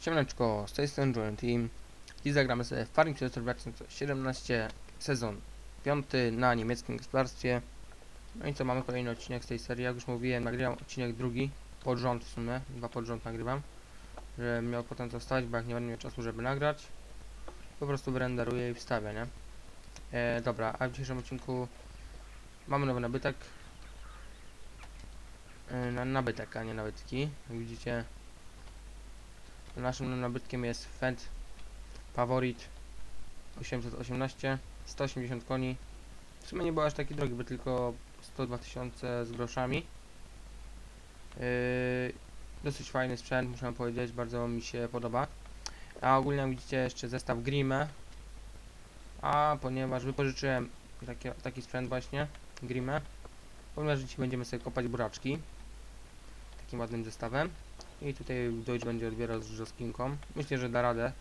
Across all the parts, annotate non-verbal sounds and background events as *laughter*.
Siemaneczko, z tej strony Join Team. Dziś zagramy sobie Farming Simulator 2017 sezon 5 na niemieckim gospodarstwie. No i co, mamy kolejny odcinek z tej serii. Jak już mówiłem, nagrywam odcinek drugi, pod rząd w sumie, dwa pod rząd nagrywam. Że miał potem zostać, bo jak nie będę miał czasu, żeby nagrać, po prostu wyrenderuję i wstawię, nie? E, dobra, a w dzisiejszym odcinku mamy nowy nabytek. E, na, nabytek, a nie nabytki. Jak widzicie, Naszym nabytkiem jest Fendt Favorit 818, 180 koni. W sumie nie był aż taki drogi, bo tylko 102 tysiące z groszami. Yy, dosyć fajny sprzęt, muszę powiedzieć, bardzo mi się podoba. A ogólnie widzicie jeszcze zestaw Grimme. A ponieważ wypożyczyłem takie, taki sprzęt właśnie, Grimme, ponieważ dzisiaj będziemy sobie kopać buraczki takim ładnym zestawem. I tutaj Deutsch będzie odbierał z Żoskinką. Myślę, że da radę.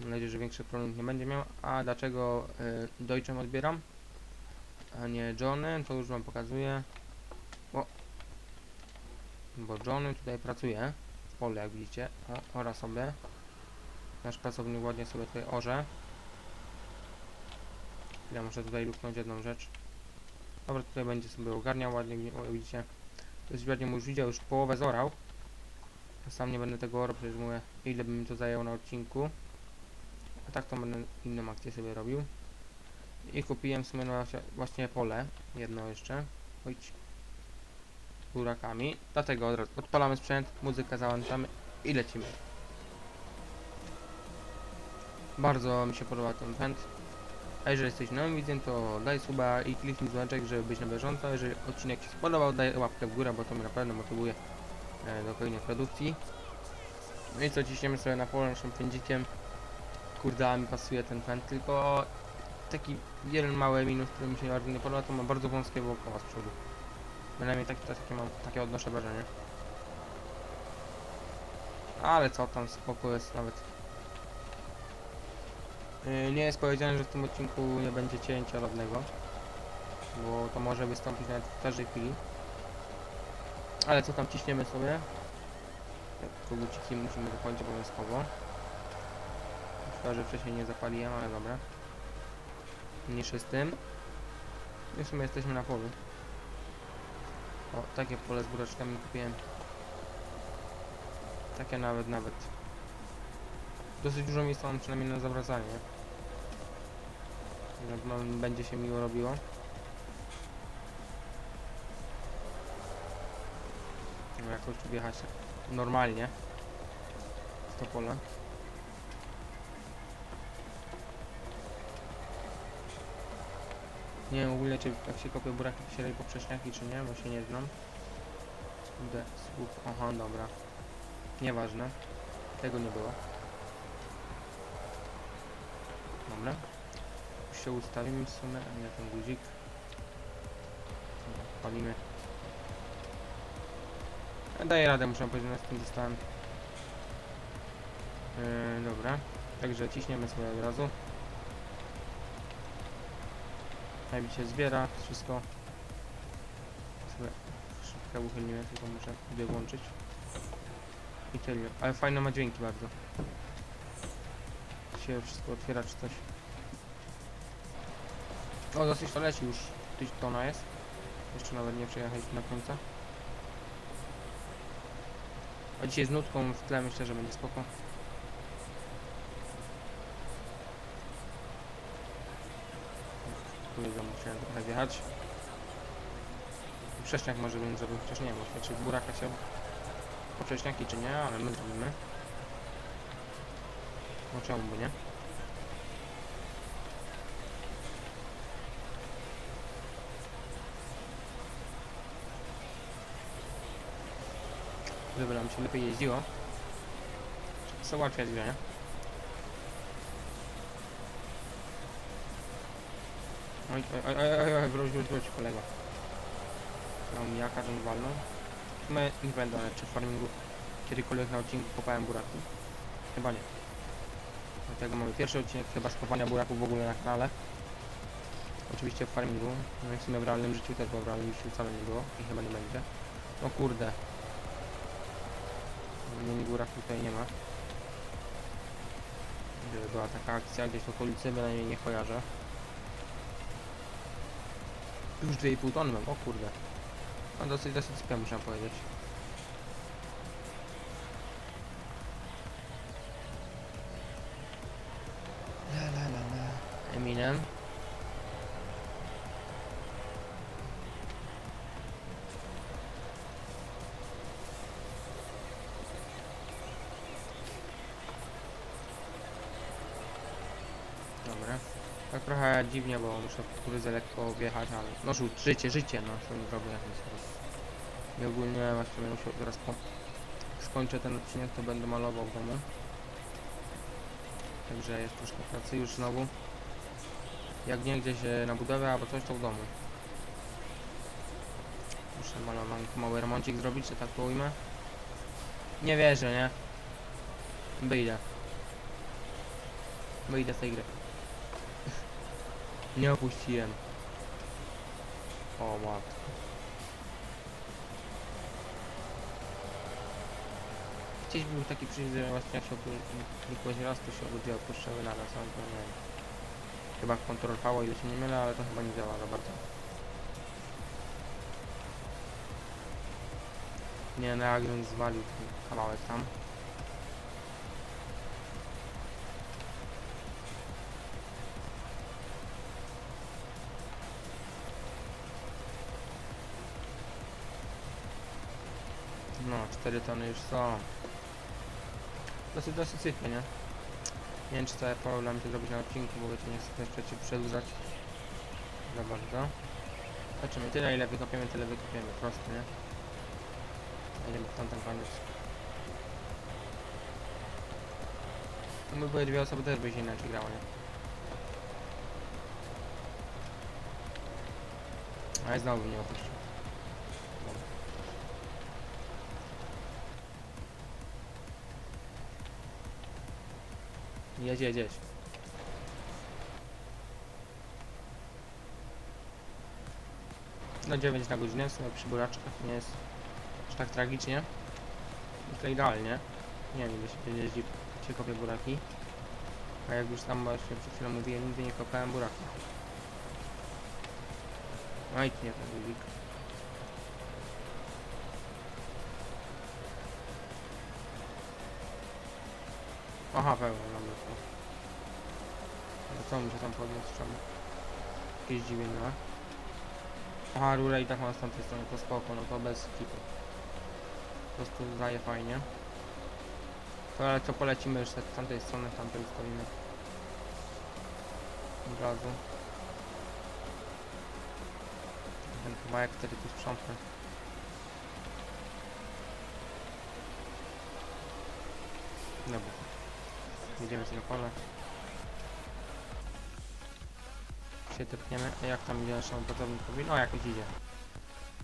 Mam nadzieję, że większych problemów nie będzie miał. A dlaczego y, Deutschem odbieram? A nie Johnny, to już wam pokazuję. Bo, Johnny tutaj pracuje w pole, jak widzicie. O, ora sobie. Nasz pracownik ładnie sobie tutaj orze. Ja muszę tutaj luknąć jedną rzecz. Dobra, tutaj będzie sobie ogarniał ładnie, widzicie. To jest ładnie już widział, już połowę zorał. Sam nie będę tego orał, przecież mówię, ile by mi to zajęło na odcinku. A tak to będę inną akcję sobie robił. I kupiłem w sumie właśnie- pole, jedno jeszcze. Chodź. Burakami. Dlatego od razu odpalamy sprzęt, muzykę załączamy i lecimy. Bardzo mi się podoba ten pęd. A jeżeli jesteś nowym widzem, to daj suba i kliknij dzwoneczek, żeby być na bieżąco. Jeżeli odcinek Ci spodobał, daj łapkę w górę, bo to mnie naprawdę motywuje do kolejnej produkcji. No i co, ciśniemy sobie na pole naszym pędzikiem. Kurde, mi pasuje ten pęd, tylko taki jeden mały minus, który mi się bardzo nie podoba, to ma bardzo wąskie wokoła z przodu. Bynajmniej tak, takie mam, takie odnoszę wrażenie. Ale co tam, spoko jest nawet. Yy, Nie jest powiedziane, że w tym odcinku nie będzie cięcia żadnego, bo to może wystąpić nawet w każdej chwili. Ale co tam ciśniemy sobie? Tak, Koguciki musimy zapalić obowiązkowo. Szkoda, że wcześniej nie zapaliłem, ale dobra. Mniejszy z tym. I w sumie jesteśmy na polu. O, takie pole z buraczkami kupiłem. Takie nawet, nawet. Dosyć dużo miejsca mam przynajmniej na zawracanie. Pewno będzie się miło robiło. No jakoś tu wjechać normalnie. W to pole. Nie wiem ogólnie czy jak się kopie buraki robi poprzeczniaki czy nie, bo się nie znam. Kurde, słup, aha dobra. Nieważne. Tego nie było. Dobra. Już się ustawimy w sumie, a nie ten guzik. Palimy. Daję radę, muszę powiedzieć, z tym zostałem. Yy, dobra. Także ciśniemy sobie od razu. Jak się zbiera wszystko. Sobie szybko uchylimy, tylko muszę sobie włączyć. I tyle. Ale fajne ma dźwięki bardzo. Się wszystko otwiera czy coś. O, dosyć to leci już. Tyś tona jest. Jeszcze nawet nie przejechaliśmy na końca. A dzisiaj z nutką w tle myślę, że będzie spoko. Jego musiałem trochę wjechać. Przeczniak może bym zrobił, chociaż nie wiem, czy buraka się poprzeczniaki czy nie, ale my zrobimy. No czemu by nie? Żeby nam się lepiej jeździło. Co ułatwiać grę, nie? Oj, oj, oj, oj, oj, wróć, wróć, wróć, kolego. Mam jaka, że walną. My nie będę, czy farmingu kiedykolwiek na odcinku kopałem buraki? Chyba nie. Dlatego mamy pierwszy odcinek chyba z kopania buraków w ogóle na kanale. Oczywiście w farmingu. No i w sumie w realnym życiu też, bo w realnym życiu wcale nie było i chyba nie będzie. No kurde. Nie, górach tutaj nie ma. Żeby była taka akcja gdzieś w okolicy, bynajmniej nie kojarzę. Już 2,5 tony mam, o kurde. No dosyć, dosyć sypia muszę powiedzieć. Eminem. Dobra. Tak trochę dziwnie, bo muszę kurydzę lekko wjechać, ale no rzut, życie, życie, no co mi zrobię jak nic I ogólnie będę musiał teraz po... skończę ten odcinek, to będę malował w domu. Także jest troszkę pracy już znowu. Jak nie gdzieś e, na budowę albo coś, to w domu. Muszę malowanko, mały remoncik zrobić, że tak to ujmę. Nie wierzę, nie? Wyjdę. Wyjdę z tej gry. Nie opuściłem. O matko. Gdzieś był taki przycisk, że właśnie jak się klikłeś raz, to się obydwie opuszczały naraz, ale to nie wiem. Chyba Ctrl V, ile się nie mylę, ale to chyba nie działa za bardzo. Nie, no jak bym zwalił kawałek tam. No, 4 tony już są. Dosyć, dosyć sypie, nie? Nie wiem, czy całe pole mi się zrobić na odcinku, bo wiecie, nie chcę też przecież przedłużać za bardzo. Zobaczymy, tyle ile wykopiemy, tyle wykopiemy, prosto, nie? A Idziemy w tamten koniec. No by były dwie osoby, też by się inaczej grało, nie? Ale znowu mnie opuścił. Jedź, jedź, jedź. No 9 na godzinę, w sumie przy buraczkach nie jest aż tak tragicznie. Myślę idealnie. Nie wiem, ile się jeździ, się kopie buraki. A jak już tam właśnie przed chwilą mówiłem, nigdy nie kopałem buraki. No i nie ten guzik. Aha, pełno, co mi się tam czemu? Jakieś dziwienia. Aha, rurę i tak mam z tamtej strony, to spoko, no to bez kitu. Po prostu daje fajnie. To ale co polecimy już z tamtej strony, tamtej ustawimy. Od razu. Ten kawałek wtedy tu sprzątnę. Dobra. Jedziemy sobie na pole. Się. A jak tam idzie naszemu pracownikowi? No jakoś idzie.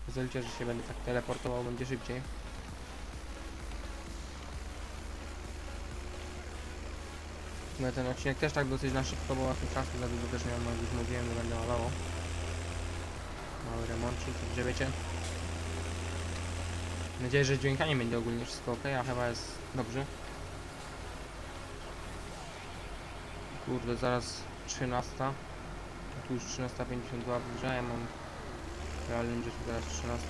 Pozwólcie, że się będę tak teleportował, będzie szybciej. No ten odcinek też tak dosyć na szybko, bo właśnie czasu za dużo też nie mam, jak już mówiłem, nie będę malało. Mały remoncik, także wiecie. Mam nadzieję, że z dźwiękami będzie ogólnie wszystko ok, a chyba jest dobrze. Kurde, zaraz 13. Tu już 13.52 w grze, ja mam realnym życiu teraz 13.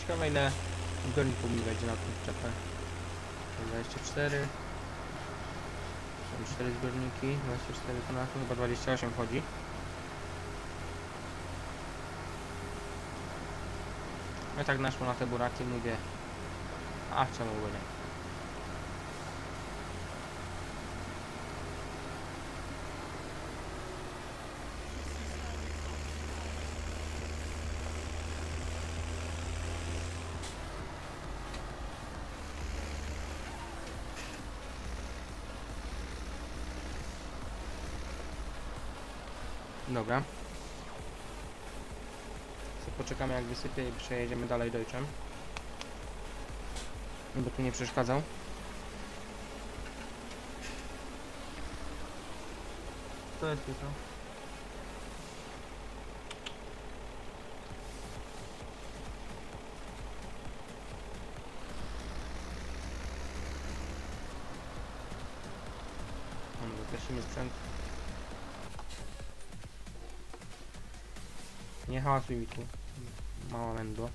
Ciekawe ile zbiorników mi wejdzie na tą czepę. 24 Są 4 zbiorniki, 24 to na chyba 28 chodzi. Ja tak naszło na te buraki mówię A by nie? Dobra. Poczekamy jak wysypie i przejedziemy dalej dojczem. No żeby tu nie przeszkadzał. To jest to. No, nie hałasuj mi tu. Mała mędła.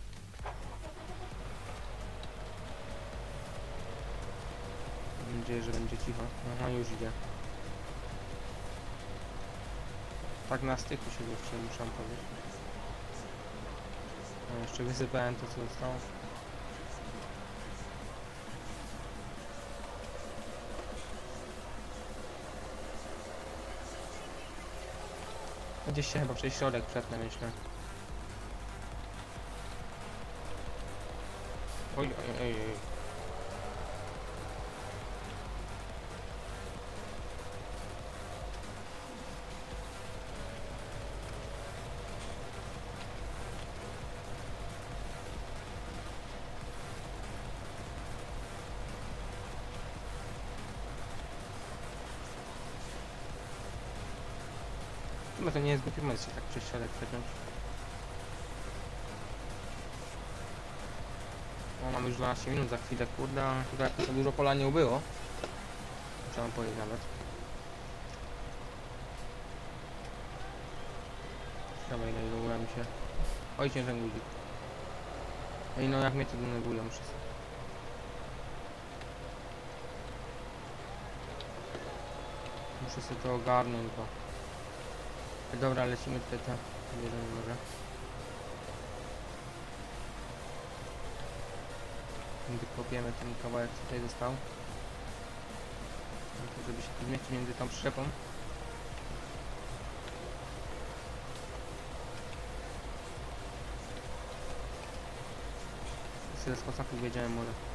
Nadzieję, że będzie cicho. Aha, już idzie. Tak na styku się jeszcze muszę powiedzieć. No, jeszcze wysypałem to, co zostało. Gdzieś się chyba przez środek przetnę, myślę. Oj, oj, oj, oj. Chyba to nie jest głupi pomysł się tak przez środek przepiąć. O, mamy już 12 minut za chwilę, kurde, tutaj za dużo pola nie ubyło. Trzeba powiedzieć nawet. Dobra, ile ile mi się. Oj, ciężek guzik. Ej, no jak mnie to denerwuje, muszę sobie. Muszę sobie to ogarnąć, bo... Dobra, lecimy tutaj tam. Bierzemy może. Wykopiemy ten kawałek, co tutaj został. Tak, Żeby się tu zmieścić między tą przyczepą. Sobie z kosaków wiedziałem może.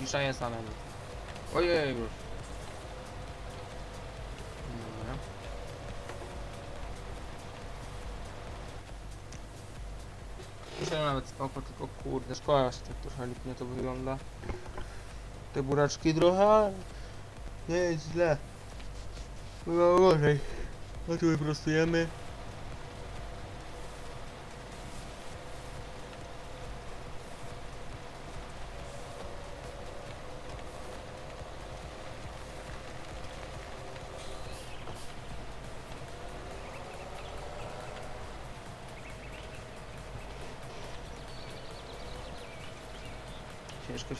Trochę cisza jest, ale nie. Ojej, już. Dobra. Myślę, nawet spoko, tylko kurde, szkoda, że tak trochę lipnie to wygląda. Te buraczki trochę, nie jest źle. Było gorzej. No tu wyprostujemy.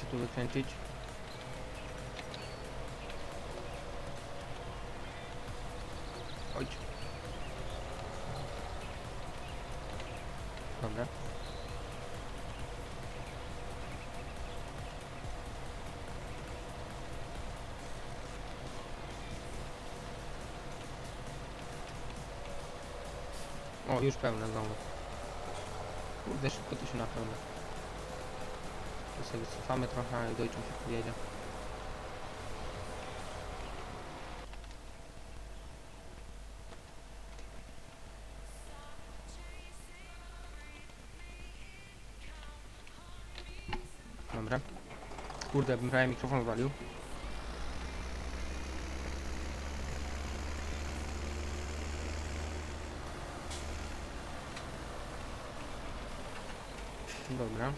Się tu wykręcić. Chodź. Dobra. O, już pełne znowu. Kurde, szybko to się napełnia. Tu sobie cofamy trochę i dojczą się pojedzie. Dobra. Kurde, bym prawie mikrofon walił. Dobra.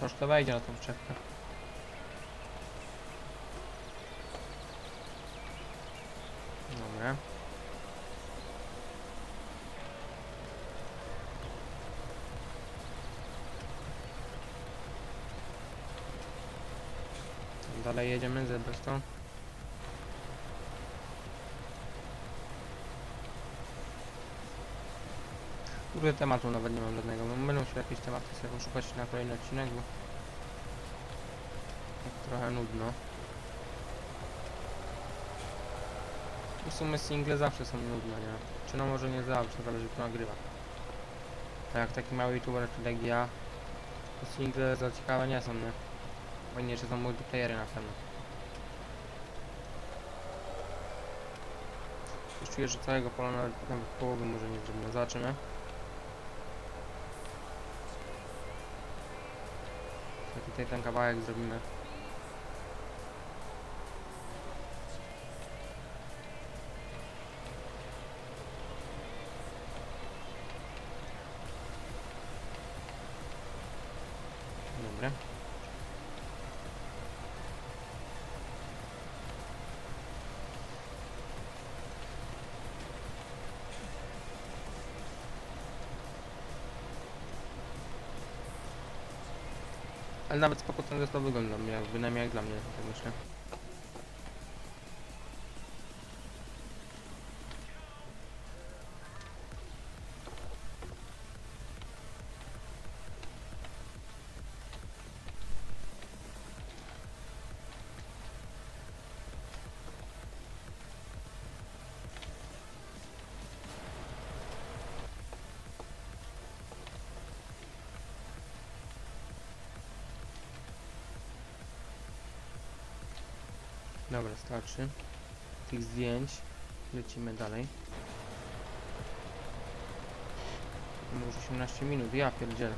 Troszkę wejdzie na tą przyczepkę. Kurde tematu nawet nie mam żadnego. Będą się jakieś tematy sobie poszukać na kolejny odcinek, bo tak trochę nudno. W sumie single zawsze są nudne, nie? Czy no może nie zawsze, zależy kto nagrywa. Tak jak taki mały youtuber czy jak ja, to single za ciekawe nie są, nie? Fajniejsze są multiplayery na pewno. Już czuję, że całego pola nawet połowy może nie zrobimy. Zobaczymy. Tutaj ten kawałek zrobimy. Dobra. Ale nawet spoko ten zestaw wygląda, jak, bynajmniej jak dla mnie, tak myślę. Dobra, starczy. Tych zdjęć. Lecimy dalej. Może 18 minut, ja pierdzielę.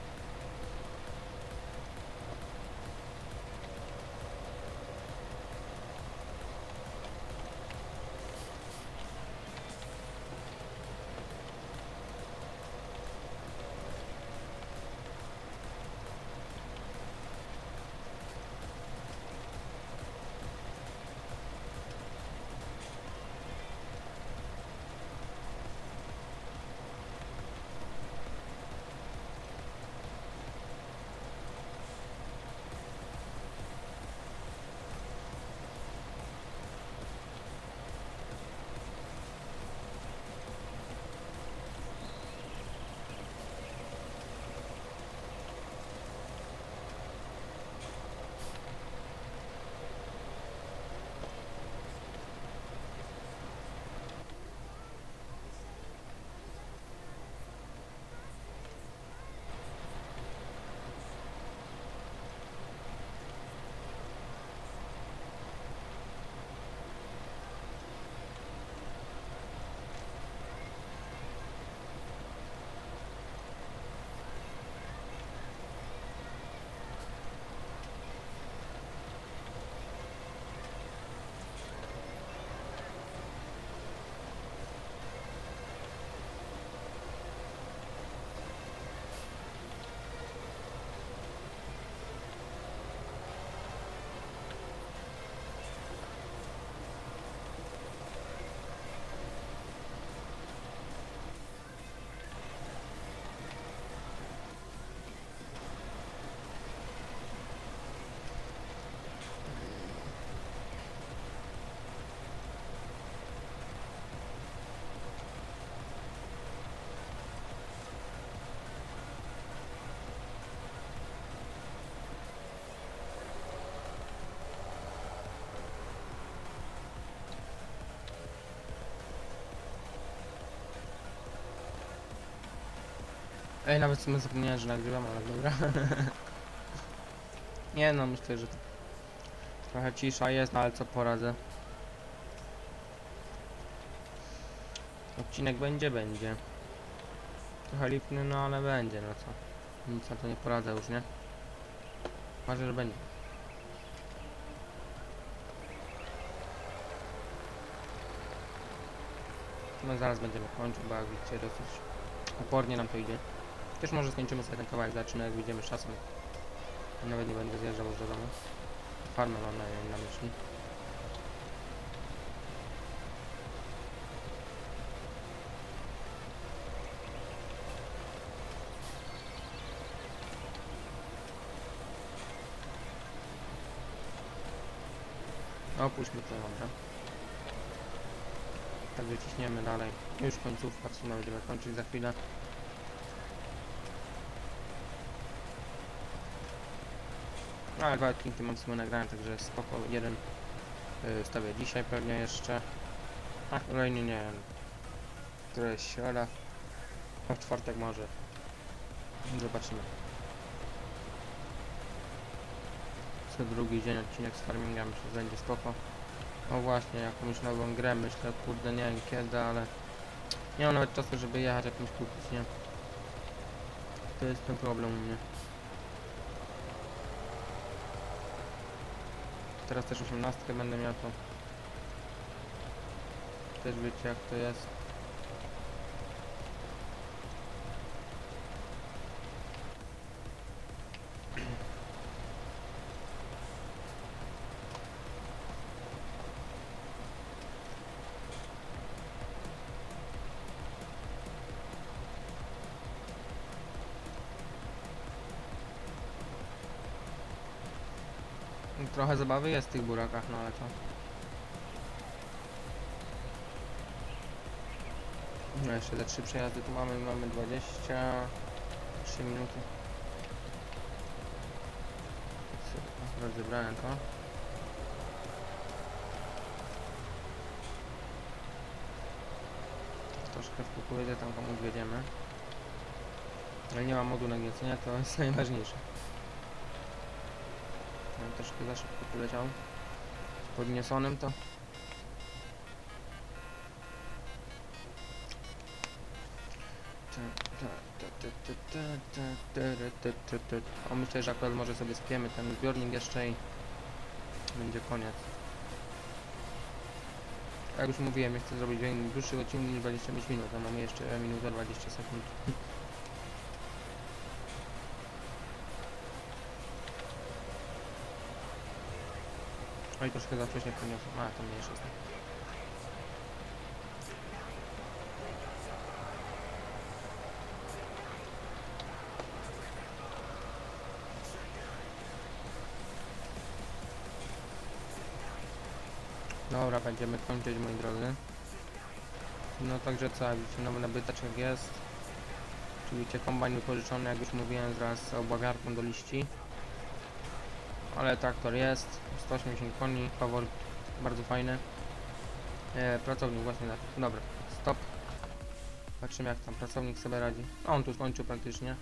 Ej, nawet w sumie zapomniałem, że nagrywam, ale dobra. *laughs* Nie no, myślę, że trochę cisza jest, no ale co poradzę. Odcinek będzie, będzie. Trochę lipny, no ale będzie, no co. Nic na to nie poradzę już, nie? Marzę, że będzie. No zaraz będziemy kończyć, bo jak widzicie dosyć opornie nam to idzie. Też może skończymy sobie ten kawałek, zaczynę jak wyjdziemy z czasem. Nawet nie będę zjeżdżał już do domu. Farmę mam na, na myśli. Opuśćmy to, dobra. Także ciśniemy dalej. Już końcówka, w sumie będziemy kończyć za chwilę. No ale dwa odcinki mam w sumie nagrane, także spoko. Jeden y, stawię dzisiaj pewnie jeszcze. A kolejny nie wiem. Któreś środa. A w czwartek może. Zobaczymy. Co drugi dzień odcinek z farminga myślę, że będzie spoko. O właśnie, jakąś nową grę myślę, kurde nie wiem kiedy, ale nie mam nawet czasu, żeby jechać jakąś kupić, nie? To jest ten problem u mnie. Teraz też 18 będę miał to. Też wiecie jak to jest. Trochę zabawy jest w tych burakach, no ale co? No jeszcze te trzy przejazdy tu mamy, mamy 23 minuty. Super, rozebrałem to. Troszkę w kukurydzy tam komuś wiedziemy. Ale nie ma modu na gniecenia, to jest *laughs* najważniejsze. No, troszkę za szybko poleciał. Z podniesionym to. O, myślę, że akurat może sobie spiemy ten zbiornik jeszcze i będzie koniec. Jak już mówiłem, chcę zrobić dłuższy odcinek niż 25 minut, a mamy jeszcze minutę 20 sekund. Oj, troszkę za wcześnie podniosłem. A, to mniejsze jest. Dobra, będziemy kończyć, moi drodzy. No także co, widzicie, nowy nabyteczek jest. Oczywiście kombajn wypożyczony, jak już mówiłem, wraz z obławiarką do liści. Ale traktor jest, 180 koni, faworyt bardzo fajny. E, pracownik właśnie na... Dobra, stop. Patrzymy jak tam pracownik sobie radzi. No, on tu skończył praktycznie.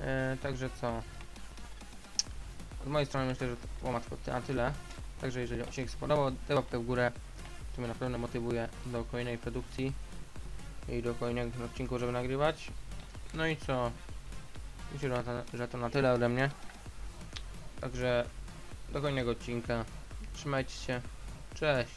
E, także co? Z mojej strony myślę, że to o matko, ty- a tyle. Także jeżeli się spodobał, daj łapkę w górę. To mnie naprawdę motywuje do kolejnej produkcji i do kolejnego odcinku, żeby nagrywać. No i co? Myślę, że to na tyle ode mnie. Także do kolejnego odcinka. Trzymajcie się. Cześć.